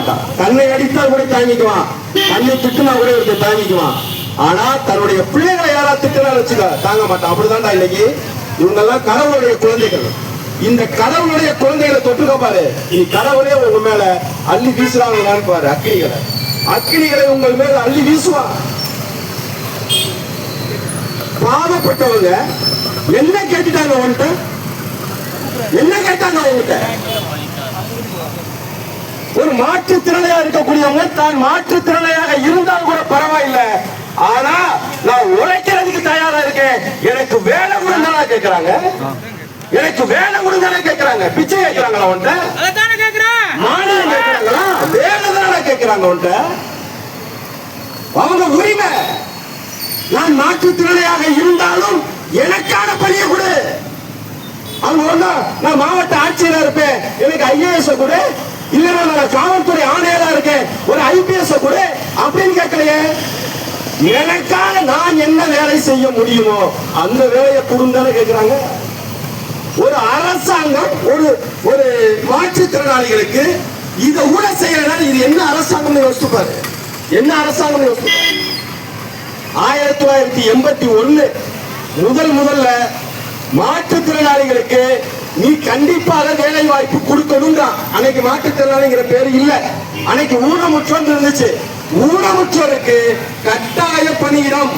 மாட்டான் தன்னை அடித்தால் கூட தாங்கிக்குவான். தன்னை திட்டுனா கூட இவருக்கு தாங்கிக்குவான். ஆனா தன்னுடைய பிள்ளைகளை யாரா திட்டுனா வச்சுக்க தாங்க மாட்டான் அப்படிதான்டா இன்னைக்கு. இவங்க எல்லாம் கடவுளுடைய குழந்தைகள். இந்த கடவுளுடைய குழந்தைகளை தொட்டுக்க பாரு. நீ கடவுளே உங்க மேல அள்ளி வீசுறாங்களான்னு பாரு அக்கினிகளை. அக்கினிகளை உங்கள் மேல அள்ளி வீசுவான் பாவப்பட்டவங்க என்ன கேட்டுட்டாங்க உன்கிட்ட? என்ன கேட்டாங்க உங்ககிட்ட ஒரு மாற்றுத்திறனையா இருக்கக்கூடியவங்க தான் மாற்றுத்திறனையாக இருந்தால் கூட பரவாயில்லை. ஆனா நான் உழைக்கிறதுக்கு தயாரா இருக்கேன். எனக்கு வேலை கொடுங்க கேக்குறாங்க. எனக்கு வேலை கொடுங்க கேக்குறாங்க. பிச்சை கேக்குறாங்களா அதைத்தானே கேக்குறேன். மானியம் கேக்குறாங்களா? வேலை தானே கேக்குறாங்க உன்கிட்ட? அவங்க உரிமை. நான் மாற்றுத்திறனையாக இருந்தாலும் எனக்கான பணியை கொடு. அவங்க ஒண்ணா நான் மாவட்ட ஆட்சியரா இருப்பேன். எனக்கு ஐஏஎஸ் கொடு. இல்லைன்னா நான் காவல்துறை ஆணையரா இருக்கேன் ஒரு ஐபிஎஸ் கூட. அப்படின்னு கேட்கலையே. எனக்காக நான் என்ன வேலை செய்ய முடியுமோ அந்த வேலையை கொடுந்தானே கேட்கிறாங்க. ஒரு அரசாங்கம் ஒரு ஒரு மாற்றுத்திறனாளிகளுக்கு இதை கூட செய்யறதுனால இது என்ன அரசாங்கம் யோசிச்சு பாரு என்ன அரசாங்கம் யோசிச்சு ஆயிரத்தி தொள்ளாயிரத்தி எண்பத்தி ஒன்னு முதல் முதல்ல மாற்றுத்திறனாளிகளுக்கு நீ கண்டிப்பாக வேலை வாய்ப்பு கொடுக்கணுங்கிறான் அன்னைக்கு மாற்றுத்திறனாளிங்கிற பேரு இல்ல. அன்னைக்கு ஊனமுற்றோர் இருந்துச்சு. ஊனமுற்றோருக்கு கட்டாய பணியிடம்.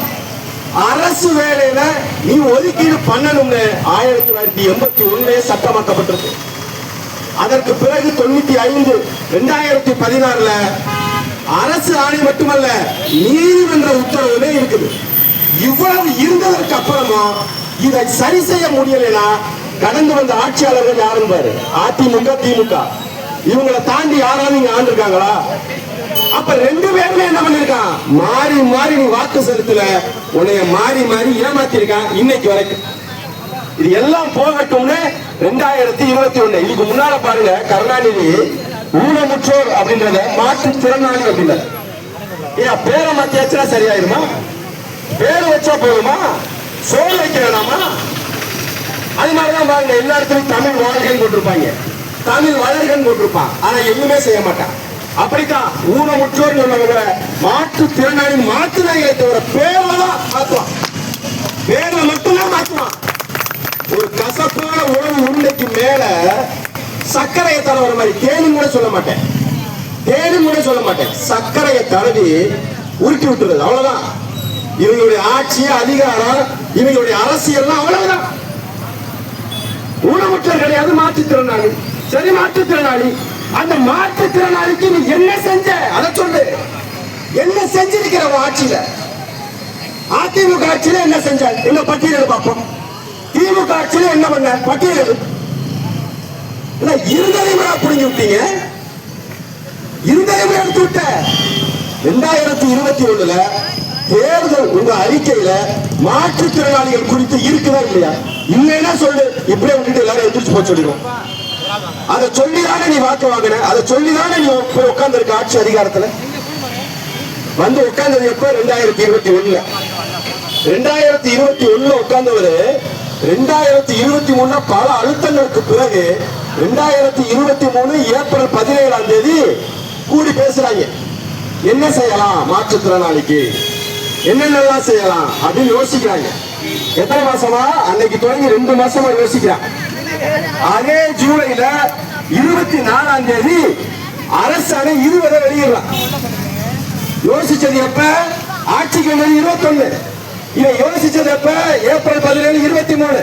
அரசு வேலையில நீ ஒதுக்கீடு பண்ணணும்னு ஆயிரத்தி தொள்ளாயிரத்தி எண்பத்தி ஒண்ணு சட்டமாக்கப்பட்டிருக்கு. அதற்கு பிறகு தொண்ணூத்தி ஐந்து ரெண்டாயிரத்தி பதினாறுல அரசு ஆணை மட்டுமல்ல நீதிமன்ற உத்தரவுமே இருக்குது. இவ்வளவு இருந்ததற்கு அப்புறமா இதை சரி செய்ய முடியலைன்னா கடந்து வந்த ஆட்சியாளர்கள் யாரும் பாரு. அதிமுக திமுக. இவங்களை தாண்டி யாராவது இங்க ஆண்டிருக்காங்களா? அப்ப ரெண்டு பேருமே என்ன பண்ணிருக்கான்? மாறி மாறி நீ வாக்கு செலுத்தல உன்னைய மாறி மாறி ஏமாத்திருக்கான் இன்னைக்கு வரைக்கும். இது எல்லாம் போகட்டும்னு ரெண்டாயிரத்தி இருபத்தி ஒண்ணு. இதுக்கு முன்னால பாருங்க கருணாநிதி ஊனமுற்றோர் அப்படின்றத மாற்றுத்திறனாளி அப்படின்றது ஏன் பேரை மாத்தியாச்சுன்னா சரியாயிருமா? பேர் வச்சா போதுமா? சோறு வைக்க வேணாமா? அது மாதிரிதான் பாருங்க எல்லா இடத்துலையும் தமிழ் வளர்கள் போட்டிருப்பாங்க. தமிழ் வளர்கள் போட்டிருப்பான். ஆனா எதுவுமே செய்ய மாட்டான். அப்படித்தான் ஊனமுற்றோர் சொன்னவங்க மாற்று திறனாளி மாற்றுனாங்களே தவிர பேர்ல தான் மாத்துவான் மட்டும்தான் மாற்றுவான். ஒரு கசப்பான உணவு உருண்டைக்கு மேல சர்க்கரையை தடவுற மாதிரி தேனும் கூட சொல்ல மாட்டேன். தேனும் கூட சொல்ல மாட்டேன். சர்க்கரையை தடவி உருட்டி விட்டுறது அவ்வளவுதான். இவங்களுடைய ஆட்சி அதிகாரம் இவங்களுடைய அரசியல் அவ்வளவுதான். ஊனமுற்றர் கிடையாது மாற்றுத்திறனாளி. சரி மாற்றுத்திறனாளி. அந்த மாற்றுத்திறனாளிக்கு நீ என்ன செஞ்ச? அதை சொல்லு. என்ன செஞ்சிருக்கிற ஆட்சியில? அதிமுக ஆட்சியில என்ன செஞ்ச? என்ன பட்டியல் பார்ப்போம். திமுக ஆட்சியில என்ன பண்ண? பட்டியல் இருந்ததை விட புரிஞ்சு விட்டீங்க. இருந்ததையும் எடுத்து விட்ட. ரெண்டாயிரத்தி இருபத்தி ஒண்ணுல தேர்தல் உங்க அறிக்கையில மாற்றுத்திறனாளிகள் குறித்து இருக்குதா இல்லையா? இல்லைன்னா சொல்லு. இப்படியே விட்டுட்டு எல்லாரும் எதிர்த்து போய் சொல்லிடுவோம். அதை சொல்லிதானே நீ வாக்கு வாங்கின? அதை சொல்லிதானே நீ போய் உட்கார்ந்து ஆட்சி அதிகாரத்துல? வந்து உட்கார்ந்தது எப்ப? ரெண்டாயிரத்தி இருபத்தி ஒண்ணுல. ரெண்டாயிரத்தி இருபத்தி ஒண்ணுல உட்கார்ந்தவரு ரெண்டாயிரத்தி இருபத்தி மூணுல பல அழுத்தங்களுக்கு பிறகு ரெண்டாயிரத்தி இருபத்தி மூணு ஏப்ரல் பதினேழாம் தேதி கூடி பேசுறாங்க. என்ன செய்யலாம் மாற்றுத்திறனாளிக்கு? என்னென்னலாம் செய்யலாம் அப்படின்னு யோசிக்கிறாங்க. எத்தனை மாசமா? அன்னைக்கு தொடங்கி ரெண்டு மாசமா யோசிக்கிறான் அதே ஜூலைல இருபத்தி நாலாம் தேதி அரசாணை இருபதை வெளியிடலாம் யோசிச்சது எப்ப? ஆட்சிக்கு வந்தது இருபத்தொன்னு. இதை யோசிச்சது எப்ப? ஏப்ரல் பதினேழு இருபத்தி மூணு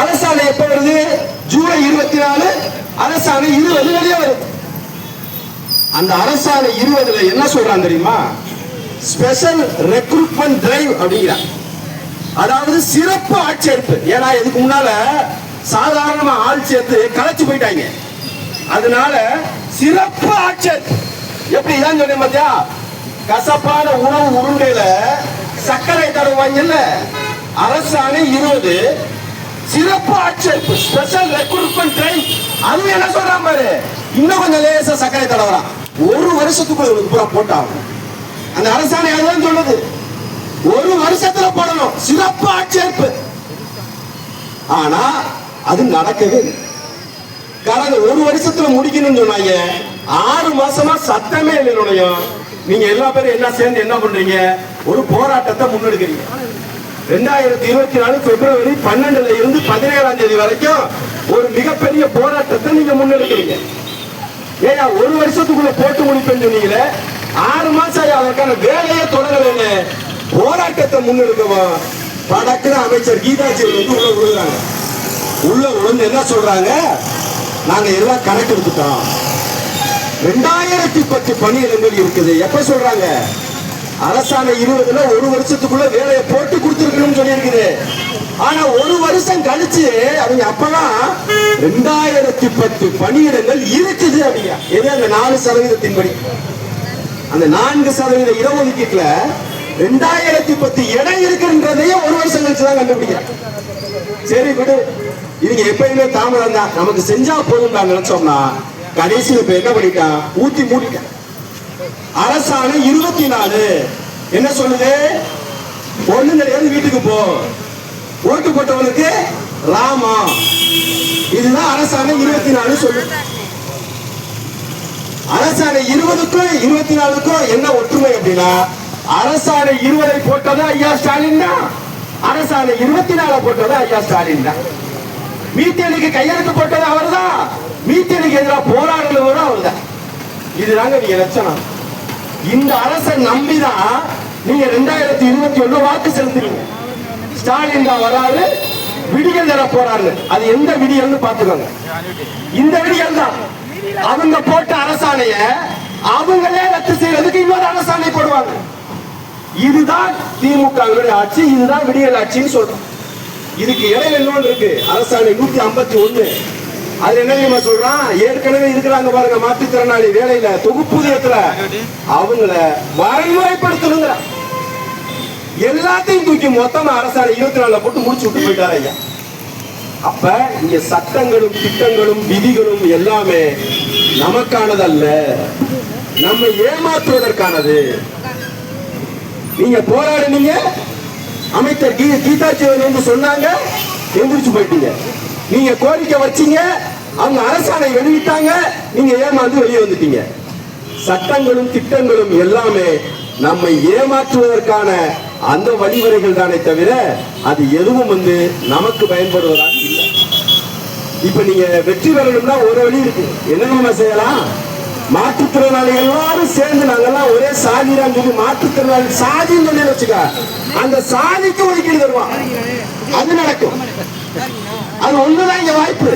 அரசாணை எப்ப வருது? ஜூலை இருபத்தி நாலு அரசாணை இருபது வெளியே வருது. அந்த அரசாணை இருபதுல என்ன சொல்றான் தெரியுமா? ஸ்பெஷல் ரெக்ரூட்மெண்ட் டிரைவ் அப்படிங்கிறான் அதாவது சிறப்பு ஆட்சேர்ப்பு. ஏன்னா இதுக்கு முன்னால சாதாரணமா ஆள் சேர்த்து களைச்சு போயிட்டாங்க. அதனால சிறப்பு ஆட்சேர்ப்பு. எப்படி இதான் சொன்னேன் பாத்தியா? கசப்பான உணவு உருண்டையில சர்க்கரை தருவாங்கல்ல அரசாணை இருபது. சிறப்பு ஆட்சேர்ப்பு. Special recruitment drive. அது என்ன சொல்றான் பாரு? இன்னும் கொஞ்சம் லேசா சர்க்கரை தடவறான். ஒரு வருஷத்துக்குள்ள பூரா போட்டாகும் அந்த அரசாணை அதுதான் சொல்லுது. ஒரு வருஷத்துல போடணும். சிறப்பு ஆட்சேர்ப்பு ஆனா அது நடக்கவே கடந்த ஒரு வருஷத்துல முடிக்கணும்னு சொன்னாங்க. ஆறு மாசமா சத்தமே இல்லைனுடையும் நீங்க எல்லா பேரும் என்ன சேர்ந்து என்ன பண்றீங்க? ஒரு போராட்டத்தை முன்னெடுக்கிறீங்க. ரெண்டாயிரத்தி இருபத்தி நாலு பிப்ரவரி பன்னெண்டுல இருந்து பதினேழாம் தேதி வரைக்கும் ஒரு மிகப்பெரிய போராட்டத்தை நீங்க முன்னெடுக்கிறீங்க. ஏன் ஒரு வருஷத்துக்குள்ள போட்டு முடிப்பேன்னு சொன்னீங்களே? ஆறு மாசம் ஆகி அதற்கான வேலையே தொடங்கலைன்னு போராட்டத்தை முன்னெடுக்கவும் படக்குன்னு அமைச்சர் கீதாஜி வந்து உள்ள விழுகிறாங்க. உள்ள விழுந்து என்ன சொல்றாங்க? நாங்க எல்லாம் கணக்கு எடுத்துட்டோம். ரெண்டாயிரத்தி பத்து பணியிடங்கள் இருக்குது. எப்ப சொல்றாங்க? அரசாணை இருபதுல ஒரு வருஷத்துக்குள்ள வேலையை போட்டு கொடுத்துருக்கணும்னு சொல்லியிருக்குது. ஆனா ஒரு வருஷம் கழிச்சு அவங்க அப்பதான் ரெண்டாயிரத்தி பத்து பணியிடங்கள் இருக்குது அப்படிங்க. எது அந்த நாலு சதவீதத்தின்படி? அந்த நான்கு சதவீத இடஒதுக்கீட்டுல ரெண்டாயிரத்தி பத்து இடம் இருக்குன்றதையே ஒரு வருஷம் கழிச்சு தான் கண்டுபிடிக்கிறாங்க சரி விடு. இவங்க எப்பயுமே தாமதம் தான். நமக்கு செஞ்சா போதும் நினைச்சோம்னா கடைசியில் இப்ப என்ன பண்ணிட்டான் ஊத்தி மூடிட்டான் அரசாணை இருபத்தி நாலு. என்ன சொல்லுது? ஒண்ணு கிடையாது வீட்டுக்கு போ. ஓட்டு போட்டவனுக்கு ராமா. இதுதான் அரசாணை இருபத்தி நாலு சொல்லு. அரசாணை இருபதுக்கும் இருபத்தி நாலுக்கும் என்ன ஒற்றுமை அப்படின்னா அரசாணை இருபதை போட்டது ஐயா ஸ்டாலின் தான். அரசாணை இருபத்தி நாலு போட்டது ஐயா ஸ்டாலின் தான். மீத்தேனுக்கு கையெழுத்து போட்டது அவர் தான். மீத்தேனுக்கு எதிராக போராடுறவரும் அவர்தான் இதுதாங்க நீங்க லட்சணம். இந்த அரசை நம்பிதான் நீங்க ரெண்டாயிரத்தி இருபத்தி ஒண்ணு வாக்கு செலுத்துறீங்க. ஸ்டாலின் தான் வராரு விடியல் தர போறாரு. அது எந்த விடியல்னு பாத்துக்கோங்க இந்த விடியல் தான் அவங்க போட்ட அரசாணைய அவங்களே ரத்து செய்யறதுக்கு இன்னொரு அரசாணை போடுவாங்க. இதுதான் திமுக ஆட்சி இதுதான் விடியல் ஆட்சின்னு சொல்றோம். இதுக்கு இடையில இன்னொன்று இருக்கு அரசாணை நூத்தி ஐம்பத்தி ஒண்ணு. அது என்ன தெரியுமா சொல்றான்? ஏற்கனவே இருக்கிறாங்க பாருங்க மாற்றுத்திறனாளி வேலையில தொகுப்பூதியத்துல. அவங்கள வரைமுறைப்படுத்தணுங்கிற எல்லாத்தையும் தூக்கி மொத்தமா அரசாணை இருபத்தி நாலுல போட்டு முடிச்சு விட்டு போயிட்டாரு ஐயா. அப்ப இங்க சட்டங்களும் திட்டங்களும் விதிகளும் எல்லாமே நமக்கானதல்ல. நம்ம ஏமாற்றுவதற்கானது. நீங்க போராடினீங்க. அமைச்சர் கீ. கீதாச்சிவன் வந்து சொன்னாங்க. எந்திரிச்சு போயிட்டீங்க. நீங்க கோரிக்கை வச்சீங்க. அவங்க அரசாணை வெளியிட்டாங்க. நீங்க ஏமாந்து வெளியே வந்துட்டீங்க. சட்டங்களும் திட்டங்களும் எல்லாமே நம்மை ஏமாற்றுவதற்கான அந்த வழிமுறைகள் தானே தவிர அது எதுவும் வந்து நமக்கு பயன்படுவதாக இல்லை. இப்ப நீங்க வெற்றி பெறணும்னா ஒரு வழி இருக்கு. என்ன நம்ம செய்யலாம்? மாற்றுத்திறனாளிகள் எல்லாரும் சேர்ந்து நாங்கெல்லாம் ஒரே சாதிதான் சொல்லி மாற்றுத்திறனாளி சாதின்னு சொல்லி வச்சுக்க? அந்த சாதிக்கு ஒதுக்கீடு தருவான். அது நடக்கும். அது ஒண்ணுதான் இங்க வாய்ப்பு.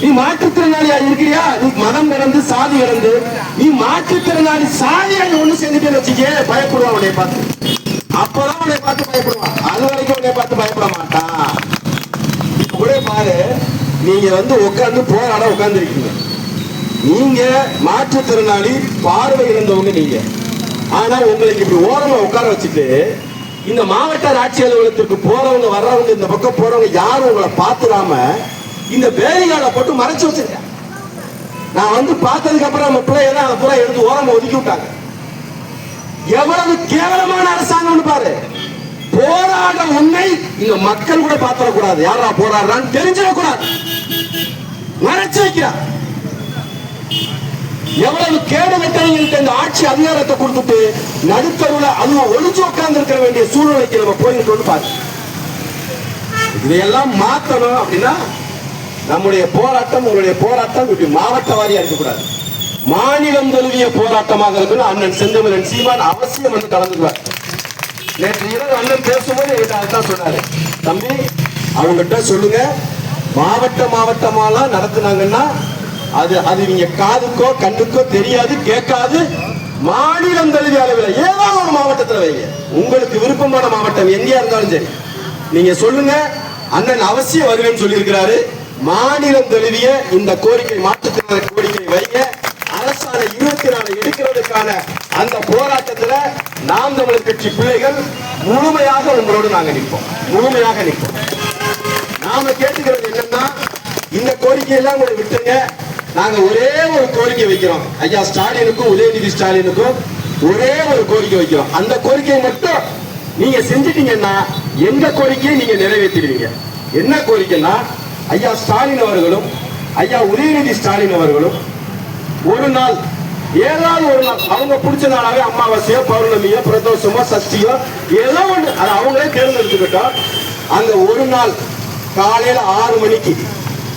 நீ மாற்றுத்திறனாளியா இருக்கிறியா? நீ மதம் கடந்து சாதி கடந்து நீ மாற்றுத்திறனாளி சாதியா ஒண்ணு சேர்ந்துட்டு வச்சுக்கே பயப்படுவான் உடைய பார்த்து. அப்பதான் உன்னை பார்த்து பயப்படுவான். அது வரைக்கும் உன்னை பார்த்து பயப்பட மாட்டான். இப்ப கூட பாரு நீங்க வந்து உட்காந்து போராட உட்கார்ந்து நீங்க மாற்றுத்திறனாளி பார்வை இழந்தவங்க நீங்க. ஆனா உங்களுக்கு இப்படி ஓரமா உட்கார வச்சுட்டு இந்த மாவட்ட ஆட்சி அலுவலகத்திற்கு போறவங்க வர்றவங்க இந்த பக்கம் போறவங்க யாரும் உங்களை பாத்துடாம இந்த வேலைகளை போட்டு மறைச்சு வச்சிருக்கேன் நான் வந்து பார்த்ததுக்கு அப்புறம் நம்ம பிள்ளைங்க அந்த புறம் எடுத்து ஓரமா ஒதுக்கி விட்டாங்க. எவ்வளவு கேவலமான அரசாங்கம் பாரு. போராட உன்னை இங்க மக்கள் கூட பாத்திரக்கூடாது யாரா போராடுறான்னு தெரிஞ்சிடக்கூடாது. மறைச்சு வைக்கிறான் எவ்வளவு கேடு வெட்டவங்களுக்கு இந்த ஆட்சி அதிகாரத்தை கொடுத்துட்டு நடுத்தருல அதுவும் ஒளிஞ்சு உட்கார்ந்து இருக்க வேண்டிய சூழ்நிலைக்கு நம்ம போயிருக்கோம்னு பாரு. இதையெல்லாம் மாத்தணும் அப்படின்னா நம்முடைய போராட்டம் உங்களுடைய போராட்டம் இப்படி மாவட்ட வாரியா இருக்கக்கூடாது. மாநிலம் தழுவிய போராட்டமாக இருக்கணும் அண்ணன் செந்தமிழன் சீமான் அவசியம் வந்து கலந்துக்குவார். நேற்று இரவு அண்ணன் பேசும்போது என்கிட்ட அதுதான் சொன்னாரு. தம்பி அவங்ககிட்ட சொல்லுங்க. மாவட்ட மாவட்டமாலாம் நடத்துனாங்கன்னா அது அது நீங்க காதுக்கோ கண்ணுக்கோ தெரியாது கேட்காது. மாநிலம் தழுவிய அளவில் ஏதாவது ஒரு மாவட்டத்தில் வைங்க. உங்களுக்கு விருப்பமான மாவட்டம் எங்கேயா இருந்தாலும் சரி. நீங்க சொல்லுங்க. அண்ணன் அவசியம் வருவேன்னு சொல்லியிருக்கிறாரு. மாநிலம் தழுவிய இந்த கோரிக்கை மாற்றுத்திறனாளர் கோரிக்கை வைங்க. அரசாணை இருபத்தி நாலு எடுக்கிறதுக்கான அந்த போராட்டத்துல நாம் தமிழர் கட்சி பிள்ளைகள் முழுமையாக உங்களோடு நாங்க நிற்போம். முழுமையாக நிற்போம். நாம கேட்டுக்கிறது என்னன்னா இந்த கோரிக்கையெல்லாம் கூட விட்டுங்க நாங்க ஒரே ஒரு கோரிக்கை வைக்கிறோம். ஐயா ஸ்டாலினுக்கும் உதயநிதி ஸ்டாலினுக்கும் ஒரே ஒரு கோரிக்கை வைக்கிறோம். அந்த கோரிக்கையை மட்டும் நீங்க செஞ்சிட்டீங்கன்னா எந்த கோரிக்கையை நீங்க நிறைவேற்றிடுவீங்க? என்ன கோரிக்கைன்னா ஐயா ஸ்டாலின் அவர்களும் ஐயா உதயநிதி ஸ்டாலின் அவர்களும் ஒரு நாள் ஏதாவது ஒரு நாள் அவங்க பிடிச்ச நாளாவே அமாவாசையோ பௌர்ணமியோ பிரதோஷமோ சஷ்டியோ ஏதோ ஒண்ணு அது அவங்களே தேர்ந்தெடுத்துக்கிட்டோம் அந்த ஒரு நாள் காலையில ஆறு மணிக்கு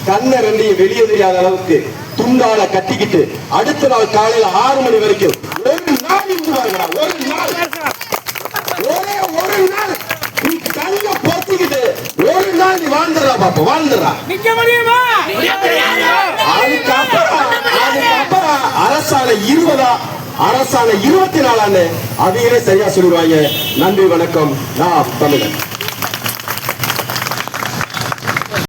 கண்ணை ரெண்டையும் வெளியே தெரியாத அளவுக்கு துண்டால கட்டிக்கிட்டு அடுத்த நாள் காலையில ஆறு மணி வரைக்கும் ஒரு நாள் இருந்து ஒரு நாள். ஒரே ஒரு நாள். நீ கண்ணை பொத்திக்கிட்டு ஒரு நாள் நீ வாழ்ந்துடுறா பாப்பா வாழ்ந்துடுறா. அதுக்கப்புறம் அதுக்கப்புறம் அரசாணை இருபதா அரசாணை இருபத்தி நாலான்னு அதையே சரியா சொல்லிடுவாங்க. நன்றி வணக்கம். நான் தமிழன்.